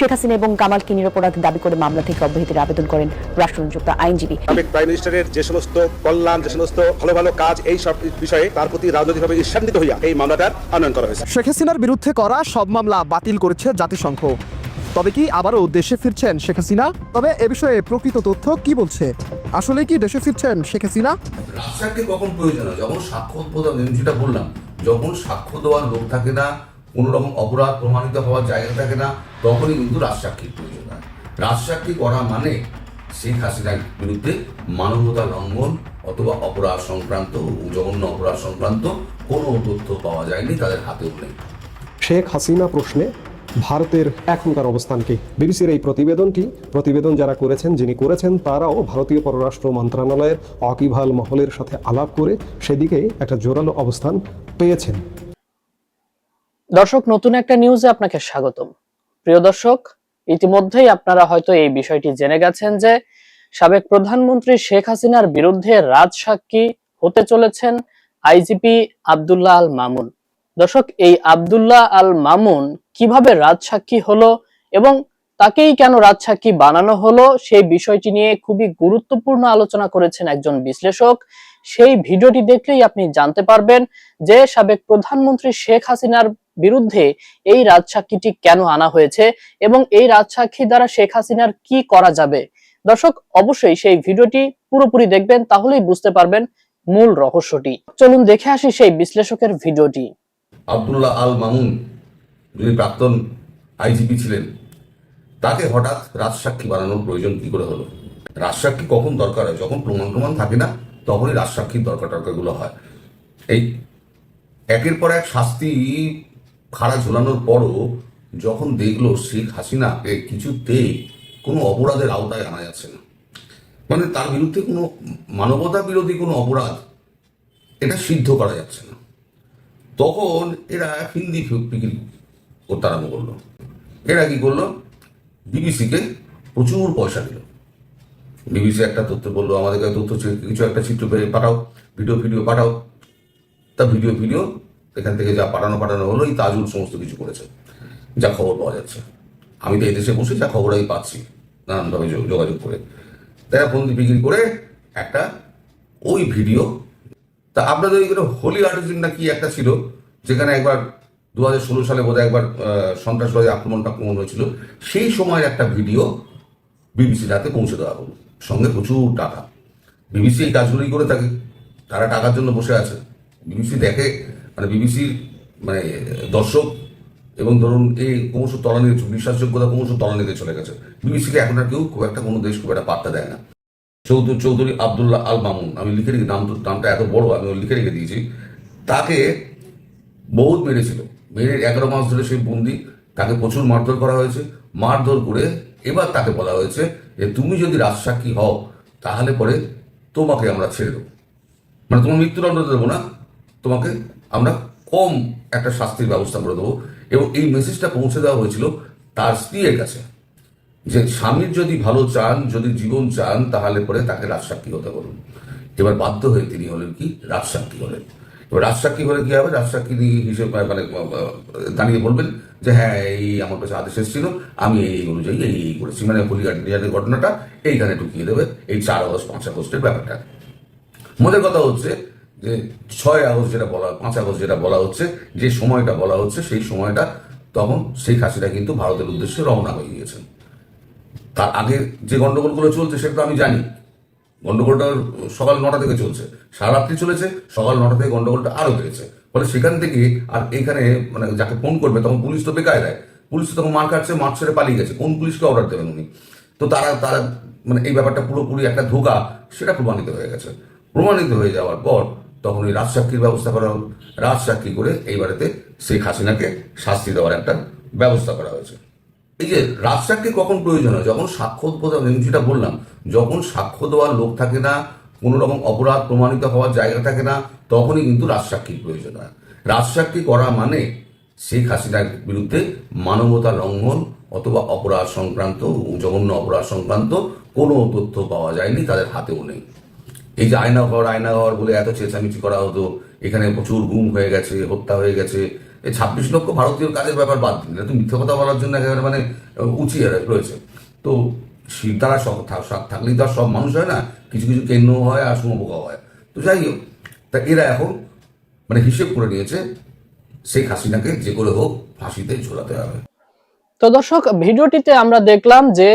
শেখ হাসিনা এবং কামালকে নিরপরাধ দাবি করে মামলা থেকে অব্যাহতির আবেদন করেন রাষ্ট্রনিযুক্ত আইনজীবী। সাবেক প্রাইম মিনিস্টারের যে সমস্ত কল্যাণ যে সমস্ত ভালো ভালো কাজ এই সব বিষয়ে তার প্রতি রাজনৈতিকভাবে ঈর্ষান্বিত হইয়া এই মামলাটার আনয়ন করা হয়েছে। শেখ হাসিনার বিরুদ্ধে করা সব মামলা বাতিল করেছে জাতিসংঘ। তবে কি আবারও দেশে ফিরছেন শেখ হাসিনা? তবে এ বিষয়ে প্রকৃত তথ্য কি বলছে? আসলে কি দেশে ফিরছেন শেখ হাসিনা? রাজশাহীকে কখন প্রয়োজন হয়? যখন সাক্ষ্য প্রদান যেটা বললাম যখন সাক্ষ্য দেওয়ার লোক থাকে না কোনো রকম অপরাধ প্রমাণিত হওয়ার জায়গা থাকে না, তখনই কিন্তু রাজসাক্ষীর প্রয়োজন হয়। রাজসাক্ষী করা মানে শেখ হাসিনার বিরুদ্ধে মানবতা লঙ্ঘন অথবা অপরাধ সংক্রান্ত, জঘন্য অপরাধ সংক্রান্ত কোনো তথ্য পাওয়া যায়নি তাদের হাতেও নেই শেখ হাসিনা প্রশ্নে, ভারতের এখনকার অবস্থান কি বিবিসির এই প্রতিবেদনটি, প্রতিবেদন যারা করেছেন, যিনি করেছেন, তারাও ভারতীয় পররাষ্ট্র মন্ত্রণালয়ের অকিভাল মহলের সাথে আলাপ করে সেদিকে একটা জোরালো অবস্থান পেয়েছেন। দর্শক, নতুন একটা নিউজে আপনাকে স্বাগতম। প্রিয় দর্শক, ইতিমধ্যেই আপনারা হয়তো এই বিষয়টি জেনে গেছেন যে সাবেক প্রধানমন্ত্রী শেখ হাসিনার বিরুদ্ধে রাজসাক্ষী হতে চলেছেন আইজিপি আব্দুল্লাহ আল মামুন। দর্শক, এই আব্দুল্লাহ আল মামুন কীভাবে রাজসাক্ষী হলো এবং তাকেই কেন রাজসাক্ষী বানানো হলো, সেই বিষয়টি নিয়ে খুবই গুরুত্বপূর্ণ আলোচনা করেছেন একজন বিশ্লেষক। সেই ভিডিওটি দেখলেই আপনি জানতে পারবেন যে সাবেক প্রধানমন্ত্রী শেখ হাসিনার বিরুদ্ধে এই রাজসাক্ষীটি কেন আনা হয়েছে এবং এই রাজসাক্ষী দ্বারা শেখ হাসিনার কি করা যাবে? দর্শক, অবশ্যই সেই ভিডিওটি পুরোপুরি দেখবেন, তাহলেই বুঝতে পারবেন মূল রহস্যটি। চলুন দেখে আসি সেই বিশ্লেষকের ভিডিওটি। আবদুল্লাহ আল মামুন, যিনি প্রাক্তন আইজিপি ছিলেন, তাকে হঠাৎ রাজসাক্ষী বানানোর প্রয়োজন কি করে হলো? রাজসাক্ষী কখন দরকার হয়? যখন প্রমাণ প্রমাণ থাকে না, তখনই রাজসাক্ষীর দরকার টরকারগুলো হয়। এই একের পর এক শাস্তি খাড়া ঝোলানোর পরও যখন দেখল শেখ হাসিনাকে কিছুতেই কোনো অপরাধের আওতায় আনা যাচ্ছে না। মানে তার বিরুদ্ধে কোনো মানবতা বিরোধী কোনো অপরাধ এটা সিদ্ধ করা যাচ্ছে না। তখন এরা হিন্দি বিক্রি করতে আরম্ভ করল। এরা কি করল? বিবিসিকে প্রচুর পয়সা দিল। বিবিসি একটা তথ্য বলল, আমাদেরকে তথ্য চে- কিছু একটা চিত্র পাঠাও, ভিডিও ভিডিও পাঠাও। তা ভিডিও ভিডিও এখান থেকে যা পাঠানো পাঠানো হলো, এই তাজুল সমস্ত কিছু করেছে। যা খবর পাওয়া যাচ্ছে। আমি তো এদেশে বসে যা খবর আমি পাচ্ছি, নানানভাবে যোগ- যোগাযোগ করে। তারা বন্দি বিক্রি করে একটা ওই ভিডিও। তা আপনাদের ওইগুলো হোলি আর্টিজম না কি একটা ছিল, যেখানে একবার দু হাজার ষোলো সালে বোধহয় একবার সন্ত্রাসবাদী আক্রমণ হয়েছিল, সেই সময়ের একটা ভিডিও বিবিসির হাতে পৌঁছে দেওয়া হলো। সঙ্গে প্রচুর টাকা। বিবিসি এই কাজগুলোই করে থাকে। তারা টাকার জন্য বসে আছে। বিবিসি দেখে মানে বিবিসির মানে দর্শক এবং ধরুন এই ক্রমশ তলানিতে বিশ্বাসযোগ্যতা ক্রমশ তলানিতে চলে গেছে। বিবিসিকে এখন আর কেউ খুব একটা কোনো দেশ খুব একটা পাত্তা দেয় না। চৌধুরী চৌধুরী আবদুল্লাহ আল মামুন, আমি লিখে রেখে, নাম নামটা এত বড়, আমি লিখে রেখে দিয়েছি। তাকে বহুত মেরেছিল। মেরে এগারো মাস ধরে সেই বন্দি, তাকে প্রচুর মারধর করা হয়েছে। মারধর করে এবার তাকে বলা হয়েছে যে, তুমি যদি রাজসাক্ষী হও, তাহলে পরে তোমাকে আমরা ছেড়ে দেবো। মানে তোমার মৃত্যুদণ্ড দেবো না তোমাকে আমরা কম একটা শাস্তির ব্যবস্থা করে দেবো। এবং এই মেসেজটা পৌঁছে দেওয়া হয়েছিল তার স্ত্রীর কাছে। যে স্বামীর যদি ভালো চান, যদি জীবন চান, তাহলে পরে তাকে রাজসাক্ষী হতে বলুন। এবার বাধ্য হয়ে তিনি হলেন কি? রাজসাক্ষী হলেন। এবার রাজসাক্ষী হলে কি হবে? রাজসাক্ষী হিসেবে মানে দাঁড়িয়ে বলবেন যে হ্যাঁ এই আমার কাছে আদেশ এসেছিল, আমি এই অনুযায়ী এই এই করেছি। মানে হলিগার্ডিয়ানের ঘটনাটা এইখানে ঢুকিয়ে দেবে, এই চার আগস্ট, পাঁচ আগস্টের ব্যাপারটা। মজার কথা হচ্ছে যে ছয় আগস্ট যেটা বলা, পাঁচ আগস্ট যেটা বলা হচ্ছে, যে সময়টা বলা হচ্ছে, সেই সময়টা তখন শেখ হাসিনা কিন্তু ভারতের উদ্দেশ্যে রওনা হয়ে গিয়েছেন। তার আগে যে গন্ডগোলগুলো চলছে সেটা তো আমি জানি। গন্ডগোলটা সকাল নটা থেকে চলছে। সারা রাত্রি চলেছে, সকাল নটা থেকে গন্ডগোলটা আরও বেড়েছে। ফলে সেখান থেকে আর এখানে মানে যাকে ফোন করবে, তখন পুলিশ তো বেকায় দেয় পুলিশ তো তখন মার কাটছে মার ছেড়ে পালিয়ে গেছে। কোন পুলিশকে অর্ডার দেবেন উনি? তো তারা তারা মানে এই ব্যাপারটা পুরোপুরি একটা ধোকা, সেটা প্রমাণিত হয়ে গেছে। প্রমাণিত হয়ে যাওয়ার পর তখন ওই রাজসাক্ষীর ব্যবস্থা করা হলো। রাজসাক্ষী করে এইবারেতে শেখ হাসিনাকে শাস্তি দেওয়ার একটা ব্যবস্থা করা হয়েছে। এই যে রাজসাক্ষী কখন প্রয়োজন হয়? যখন সাক্ষ্য যেটা বললাম, যখন সাক্ষ্য দেওয়ার লোক থাকে না, কোনো রকম অপরাধ প্রমাণিত হওয়ার জায়গা থাকে না, তখনই কিন্তু রাজসাক্ষীর প্রয়োজন হয়। রাজসাক্ষী করা মানে শেখ হাসিনার বিরুদ্ধে মানবতা লঙ্ঘন অথবা অপরাধ সংক্রান্ত, জঘন্য অপরাধ সংক্রান্ত কোনো তথ্য পাওয়া যায়নি, তাদের হাতেও নেই। এই যে আয়না ঘর আয়না ঘর বলে এত চেঁচামেচি করা হতো। এখানে প্রচুর গুম হয়ে গেছে, হত্যা হয়ে গেছে। এই ছাব্বিশ লক্ষ ভারতীয় কাজের ব্যাপার বাদ দিন। এটা তো মিথ্যে কথা বলার জন্য একেবারে মানে উঁচিয়ে রয়েছে। তো সব থাকলেই তো আর সব মানুষ হয় না? কিছু কিছু কেন্দ্র হয় আর সমবোকা হয়। তো যাই হোক, তা এরা এখন মানে হিসেব করে নিয়েছে, শেখ হাসিনাকে যে করে হোক ফাঁসিতে ঝোলাতে হবে। তো দর্শক, ভিডিওটিতে আমরা দেখলাম যে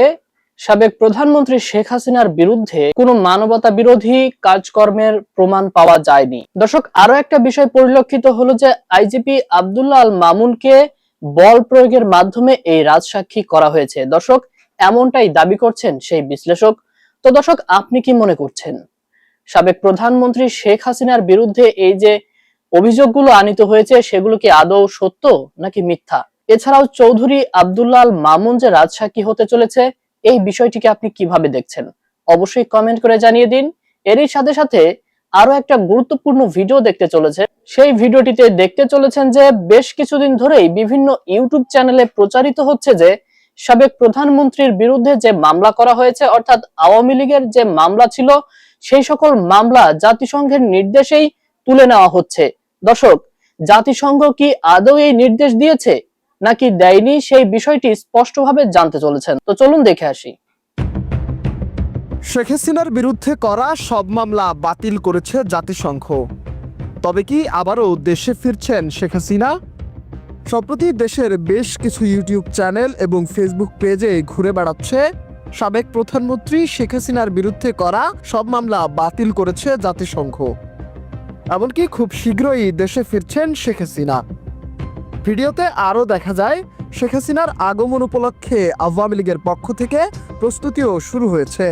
সাবেক প্রধানমন্ত্রী শেখ হাসিনার বিরুদ্ধে কোনো মানবতা বিরোধী কাজকর্মের প্রমাণ পাওয়া যায়নি। দর্শক আরও একটা বিষয় পরিলক্ষিত হলো যে আইজিপি আব্দুল্লাহ আল মামুনকে বল প্রয়োগের মাধ্যমে এই রাজসাক্ষী করা হয়েছে। দর্শক, এমনটাই দাবি করছেন সেই বিশ্লেষক। তো দর্শক, আপনি কি মনে করছেন? সাবেক প্রধানমন্ত্রী শেখ হাসিনার বিরুদ্ধে এই যে অভিযোগগুলো আনিত হয়েছে, সেগুলো কি আদৌ সত্য নাকি মিথ্যা? এছাড়াও চৌধুরী আব্দুল্লাহ আল মামুন যে রাজসাক্ষী হতে চলেছে এই বিষয়টিকে আপনি কীভাবে দেখছেন? অবশ্যই কমেন্ট করে জানিয়ে দিন। এরই সাথে সাথে আরও একটা গুরুত্বপূর্ণ ভিডিও দেখতে চলেছে। সেই ভিডিওটিতে দেখতে চলেছেন যে বেশ কিছুদিন ধরেই বিভিন্ন ইউটিউব চ্যানেলে প্রচারিত হচ্ছে যে সাবেক প্রধানমন্ত্রীর বিরুদ্ধে যে মামলা করা হয়েছে, অর্থাৎ আওয়ামী লীগের যে মামলা ছিল, সেই সকল মামলা জাতিসংঘের নির্দেশেই তুলে নেওয়া হচ্ছে। দর্শক, জাতিসংঘ কি আদৌ এই নির্দেশ দিয়েছে? নাকি দেয়নি সেই বিষয়টি স্পষ্টভাবে জানতে চলেছেন। তো চলুন দেখে আসি। শেখ হাসিনার বিরুদ্ধে করা সব মামলা বাতিল করেছে জাতিসংঘ। তবে কি আবারও দেশে ফিরছেন শেখ হাসিনা? সম্প্রতি দেশের বেশ কিছু ইউটিউব চ্যানেল এবং ফেসবুক পেজে ঘুরে বেড়াচ্ছে সাবেক প্রধানমন্ত্রী শেখ হাসিনার বিরুদ্ধে করা সব মামলা বাতিল করেছে জাতিসংঘ। এমনকি খুব শীঘ্রই দেশে ফিরছেন শেখ হাসিনা। ভিডিওতে আরও দেখা যায়, শেখ হাসিনার আগমন উপলক্ষে আওয়ামী লীগের পক্ষ থেকে প্রস্তুতিও শুরু হয়েছে।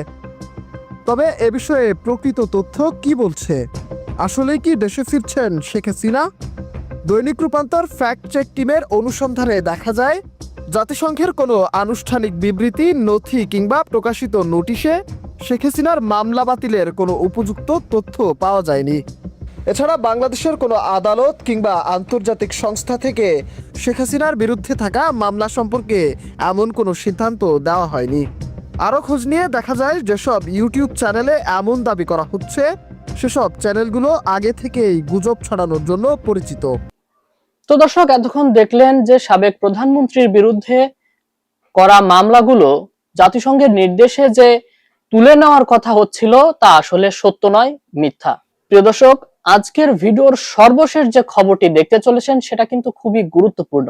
তবে এ বিষয়ে প্রকৃত তথ্য কি বলছে? আসলে কি দেশে ফিরছেন শেখ হাসিনা? দৈনিক রূপান্তর ফ্যাক্ট চেক টিমের অনুসন্ধানে দেখা যায়, জাতিসংঘের কোনো আনুষ্ঠানিক বিবৃতি, নথি কিংবা প্রকাশিত নোটিশে শেখ হাসিনার মামলা বাতিলের কোনো উপযুক্ত তথ্য পাওয়া যায়নি। এছাড়া বাংলাদেশের কোনো আদালত কিংবা আন্তর্জাতিক সংস্থা থেকে শেখ হাসিনার বিরুদ্ধে থাকা মামলা সম্পর্কে এমন কোনো সিদ্ধান্ত দেওয়া হয়নি। আরও খোঁজ নিয়ে দেখা যায় যেসব ইউটিউব চ্যানেলে এমন দাবি করা হচ্ছে, সেসব চ্যানেলগুলো আগে থেকেই গুজব ছড়ানোর জন্য পরিচিত। তো দর্শক, এতক্ষণ দেখলেন যে সাবেক প্রধানমন্ত্রীর বিরুদ্ধে করা মামলাগুলো জাতিসংঘের নির্দেশে যে তুলে নেওয়ার কথা হচ্ছিল, তা আসলে সত্য নয়, মিথ্যা। প্রিয় দর্শক আজকের ভিডিওর সর্বশেষ যে খবরটি দেখতে চলেছেন, সেটা কিন্তু খুবই গুরুত্বপূর্ণ।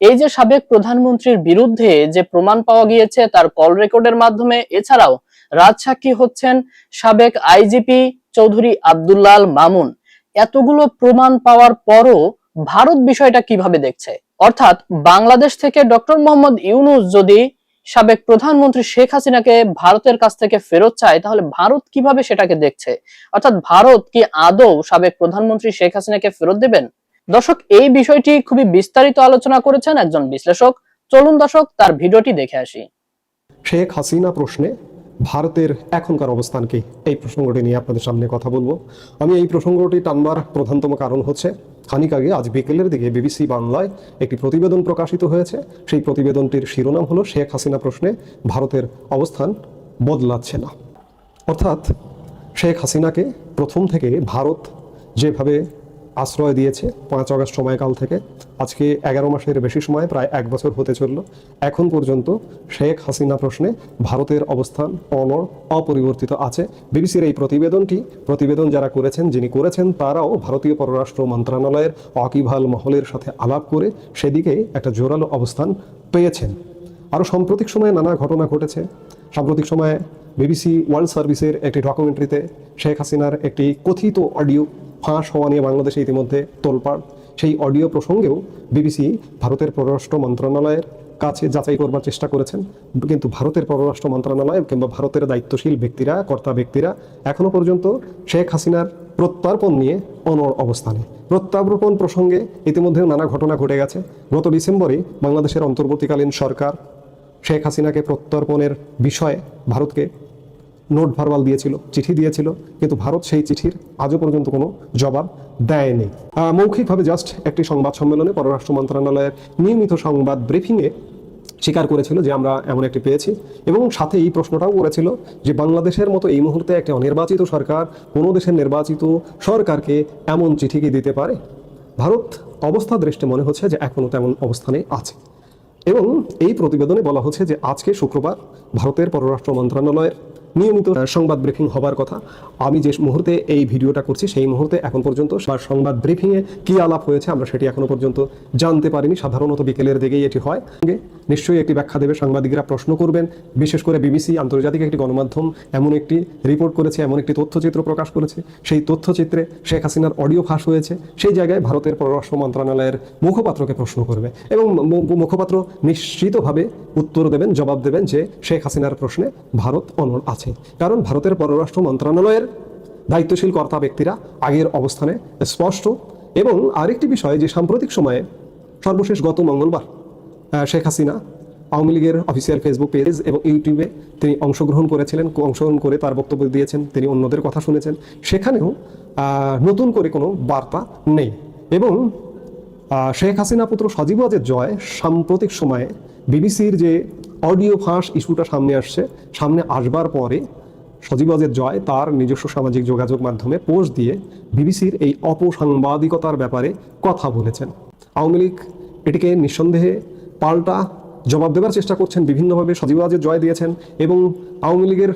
এই যে সাবেক প্রধানমন্ত্রীর বিরুদ্ধে যে প্রমাণ পাওয়া গিয়েছে, তার কল রেকর্ডের মাধ্যমে, এছাড়াও রাজসাক্ষী হচ্ছেন সাবেক আইজিপি চৌধুরী আব্দুল্লাহ মামুন। এতগুলো প্রমাণ পাওয়ার পরও ভারত বিষয়টা কীভাবে দেখছে? অর্থাৎ বাংলাদেশ থেকে ডক্টর মোহাম্মদ ইউনুস যদি সাবেক প্রধানমন্ত্রী শেখ হাসিনাকে ভারতের কাছ থেকে ফেরত চায়, তাহলে ভারত কীভাবে সেটাকে দেখছে? অর্থাৎ ভারত কি আদৌ সাবেক প্রধানমন্ত্রী শেখ হাসিনাকে ফেরত দেবেন? দর্শক, এই বিষয়টি খুবই বিস্তারিত আলোচনা করেছেন একজন বিশ্লেষক। চলুন দর্শক, তার ভিডিওটি দেখে আসি। শেখ হাসিনা প্রশ্নে ভারতের এখনকার অবস্থান কি এই প্রসঙ্গটি নিয়ে আপনাদের সামনে কথা বলব। আমি এই প্রসঙ্গটি টানবার প্রধানতম কারণ হচ্ছে, খানিক আগে, আজ বিকেলের দিকে বিবিসি বাংলায় একটি প্রতিবেদন প্রকাশিত হয়েছে। সেই প্রতিবেদনটির শিরোনাম হলো, শেখ হাসিনা প্রশ্নে ভারতের অবস্থান বদলাচ্ছে না। অর্থাৎ শেখ হাসিনাকে প্রথম থেকে ভারত যেভাবে আশ্রয় দিয়েছে পাঁচ আগস্ট সময়কাল থেকে। আজকে এগারো মাসের বেশি সময়, প্রায় এক বছর হতে চলল। এখন পর্যন্ত শেখ হাসিনা প্রশ্নে ভারতের অবস্থান অনড় অপরিবর্তিত আছে। বিবিসির এই প্রতিবেদনটি, প্রতিবেদন যারা করেছেন, যিনি করেছেন, তারাও ভারতীয় পররাষ্ট্র মন্ত্রণালয়ের অকিভাল মহলের সাথে আলাপ করে সেদিকে একটা জোরালো অবস্থান পেয়েছেন। আরও সাম্প্রতিক সময়ে নানা ঘটনা ঘটেছে। সাম্প্রতিক সময়ে বিবিসি ওয়ার্ল্ড সার্ভিসের একটি ডকুমেন্টারিতে শেখ হাসিনার একটি কথিত অডিও ফাঁস হওয়া নিয়ে বাংলাদেশে ইতিমধ্যে তোলপাড়। সেই অডিও প্রসঙ্গেও বিবিসি ভারতের পররাষ্ট্র মন্ত্রণালয়ের কাছে যাচাই করবার চেষ্টা করেছেন। কিন্তু ভারতের পররাষ্ট্র মন্ত্রণালয় কিংবা ভারতের দায়িত্বশীল ব্যক্তিরা, কর্তা ব্যক্তিরা এখনও পর্যন্ত শেখ হাসিনার প্রত্যর্পণ নিয়ে অনড় অবস্থানে। প্রত্যার্পণ প্রসঙ্গে ইতিমধ্যেও নানা ঘটনা ঘটে গেছে। গত ডিসেম্বরে বাংলাদেশের অন্তর্বর্তীকালীন সরকার শেখ হাসিনাকে প্রত্যর্পণের বিষয়ে ভারতকে নোট ভারবাল দিয়েছিল, চিঠি দিয়েছিল, কিন্তু ভারত সেই চিঠির আজও পর্যন্ত কোনো জবাব দেয়নি। মৌখিকভাবে জাস্ট একটি সংবাদ সম্মেলনে পররাষ্ট্র মন্ত্রণালয়ের নিয়মিত সংবাদ ব্রিফিংয়ে স্বীকার করেছিল যে আমরা এমন একটি পেয়েছি এবং সাথে এই প্রশ্নটাও করেছিল যে বাংলাদেশের মতো এই মুহূর্তে একটা অনির্বাচিত সরকার কোনো দেশের নির্বাচিত সরকারকে এমন চিঠি কি দিতে পারে? ভারত অবস্থা দৃষ্টি মনে হচ্ছে যে এখনও তেমন অবস্থানে আছে। এবং এই প্রতিবেদনে বলা হচ্ছে যে আজকে শুক্রবার ভারতের পররাষ্ট্র মন্ত্রণালয়ের নিয়মিত সংবাদ ব্রিফিং হবার কথা। আমি যে মুহূর্তে এই ভিডিওটা করছি, সেই মুহূর্তে এখন পর্যন্ত সংবাদ ব্রিফিংয়ে কী আলাপ হয়েছে আমরা সেটি এখনও পর্যন্ত জানতে পারিনি। সাধারণত বিকেলের দিকেই এটি হয়। নিশ্চয়ই একটি ব্যাখ্যা দেবে, সাংবাদিকরা প্রশ্ন করবেন। বিশেষ করে বিবিসি আন্তর্জাতিক একটি গণমাধ্যম এমন একটি রিপোর্ট করেছে, এমন একটি তথ্যচিত্র প্রকাশ করেছে। সেই তথ্যচিত্রে শেখ হাসিনার অডিও ফাঁস হয়েছে। সেই জায়গায় ভারতের পররাষ্ট্র মন্ত্রণালয়ের মুখপাত্রকে প্রশ্ন করবে এবং মুখপাত্র নিশ্চিতভাবে উত্তর দেবেন, জবাব দেবেন যে শেখ হাসিনার প্রশ্নে ভারত অনড় আছে। কারণ ভারতের পররাষ্ট্র মন্ত্রণালয়ের দায়িত্বশীল কর্তা ব্যক্তিরা আগের অবস্থানে স্পষ্ট এবং আরেকটি বিষয় যে সাম্প্রতিক সময়ে সর্বশেষ গত মঙ্গলবার শেখ হাসিনা, আওয়ামী লীগের অফিসিয়াল ফেসবুক পেজ এবং ইউটিউবে তিনি অংশগ্রহণ করেছিলেন, অংশগ্রহণ করে তার বক্তব্য দিয়েছেন, তিনি অন্যদের কথা শুনেছেন। সেখানেও নতুন করে কোনো বার্তা নেই এবং শেখ হাসিনা পুত্র সজীব ওয়াজেদ জয় সাম্প্রতিক সময়ে বিবিসির যে অডিও ফাঁস ইস্যুটা সামনে আসছে। সামনে আসবার পরে সজীব ওয়াজেদ জয় তার নিজস্ব সামাজিক যোগাযোগ মাধ্যমে পোস্ট দিয়ে বিবিসির এই অপসাংবাদিকতার ব্যাপারে কথা বলেছেন। আওয়ামী লীগ এটিকে নিঃসন্দেহে পাল্টা জবাব দেওয়ার চেষ্টা করছেন, বিভিন্নভাবে সজীব ওয়াজেদ জয় দিয়েছেন এবং আওয়ামী লীগের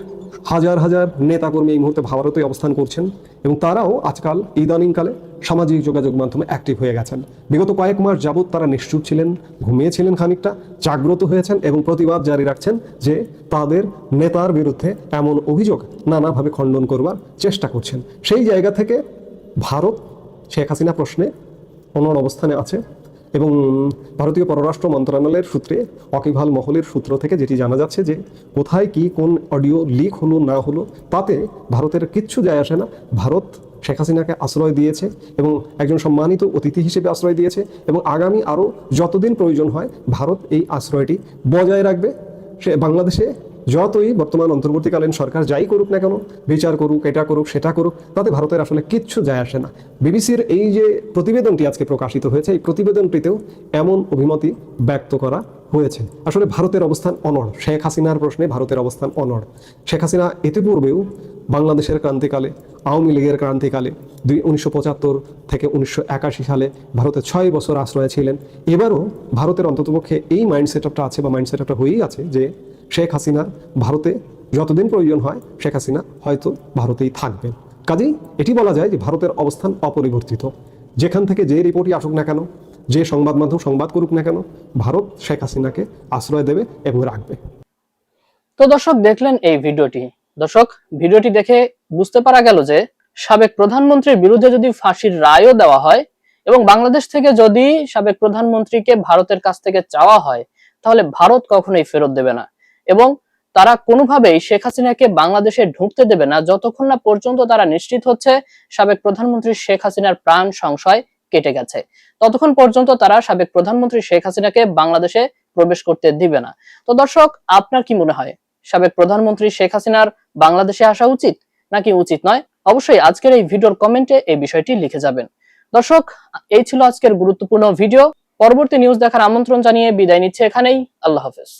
হাজার হাজার নেতাকর্মী এই মুহূর্তে ভারতে অবস্থান করছেন এবং তারাও আজকাল ইদানিংকালে সামাজিক যোগাযোগ মাধ্যমে অ্যাক্টিভ হয়ে গেছেন। বিগত কয়েক মাস যাবৎ তারা নিশ্চুপ ছিলেন, ঘুমিয়েছিলেন খানিকটা, জাগ্রত হয়েছেন এবং প্রতিবাদ জারি রাখছেন যে তাদের নেতার বিরুদ্ধে এমন অভিযোগ নানাভাবে খণ্ডন করবার চেষ্টা করছেন। সেই জায়গা থেকে ভারত শেখ হাসিনা প্রশ্নে অনড় অবস্থানে আছে এবং ভারতীয় পররাষ্ট্র মন্ত্রণালয়ের সূত্রে, অকিভাল মহলের সূত্র থেকে যেটি জানা যাচ্ছে যে কোথায় কি কোন অডিও লিক হলো না হলো, তাতে ভারতের কিচ্ছু যায় আসে না। ভারত শেখ হাসিনাকে আশ্রয় দিয়েছে এবং একজন সম্মানিত অতিথি হিসেবে আশ্রয় দিয়েছে এবং আগামী আরও যতদিন প্রয়োজন হয়, ভারত এই আশ্রয়টি বজায় রাখবে। সে বাংলাদেশে যতই বর্তমান অন্তর্বর্তীকালীন সরকার যাই করুক না কেন, বিচার করুক, এটা করুক, সেটা করুক, তাতে ভারতের আসলে কিচ্ছু যায় আসে না। বিবিসির এই যে প্রতিবেদনটি আজকে প্রকাশিত হয়েছে, এই প্রতিবেদনটিতেও এমন অভিমতি ব্যক্ত করা হয়েছে। আসলে ভারতের অবস্থান অনড়। শেখ হাসিনার প্রশ্নে ভারতের অবস্থান অনড়। শেখ হাসিনা ইতিপূর্বেও বাংলাদেশের ক্রান্তিকালে, আওয়ামী লীগের ক্রান্তিকালে, দুই উনিশশো থেকে উনিশশো একাশি সালে ভারতে ছয় বছর আশ্রয়ে ছিলেন। এবারও ভারতের অন্ততপক্ষে এই মাইন্ড সেট আপটা আছে বা মাইন্ড সেট হয়েই আছে যে শেখ হাসিনা ভারতে যতদিন প্রয়োজন হয়, শেখ হাসিনা হয়তো ভারতেই থাকবেন। কাজেই এটি বলা যায় যে ভারতের অবস্থান অপরিবর্তিত। যেখান থেকে যে রিপোর্টই আসুক না কেন, যে সংবাদ মাধ্যম সংবাদ করুক না কেন, ভারত শেখ হাসিনাকে আশ্রয় দেবে এবং রাখবে। তো দর্শক, দেখলেন এই ভিডিওটি। দর্শক, ভিডিওটি দেখে বুঝতে পারা গেল যে সাবেক প্রধানমন্ত্রীর বিরুদ্ধে যদি ফাঁসির রায়ও দেওয়া হয় এবং বাংলাদেশ থেকে যদি সাবেক প্রধানমন্ত্রীকে ভারতের কাছ থেকে চাওয়া হয়, তাহলে ভারত কখনোই ফেরত দেবে না। এবং তারা কোনোভাবেই শেখ হাসিনাকে বাংলাদেশে ঢুকতে দেবে না। যতক্ষণ না পর্যন্ত তারা নিশ্চিত হচ্ছে সাবেক প্রধানমন্ত্রী শেখ হাসিনার প্রাণ সংশয় কেটে গেছে, ততক্ষণ পর্যন্ত তারা সাবেক প্রধানমন্ত্রী শেখ হাসিনাকে বাংলাদেশে প্রবেশ করতে দিবে না। তো দর্শক, আপনার কি মনে হয়? সাবেক প্রধানমন্ত্রী শেখ হাসিনার বাংলাদেশে আসা উচিত নাকি উচিত নয়? অবশ্যই আজকের এই ভিডিওর কমেন্টে এই বিষয়টি লিখে যাবেন। দর্শক, এই ছিল আজকের গুরুত্বপূর্ণ ভিডিও। পরবর্তী নিউজ দেখার আমন্ত্রণ জানিয়ে বিদায় নিচ্ছে এখানেই। আল্লাহ হাফেজ।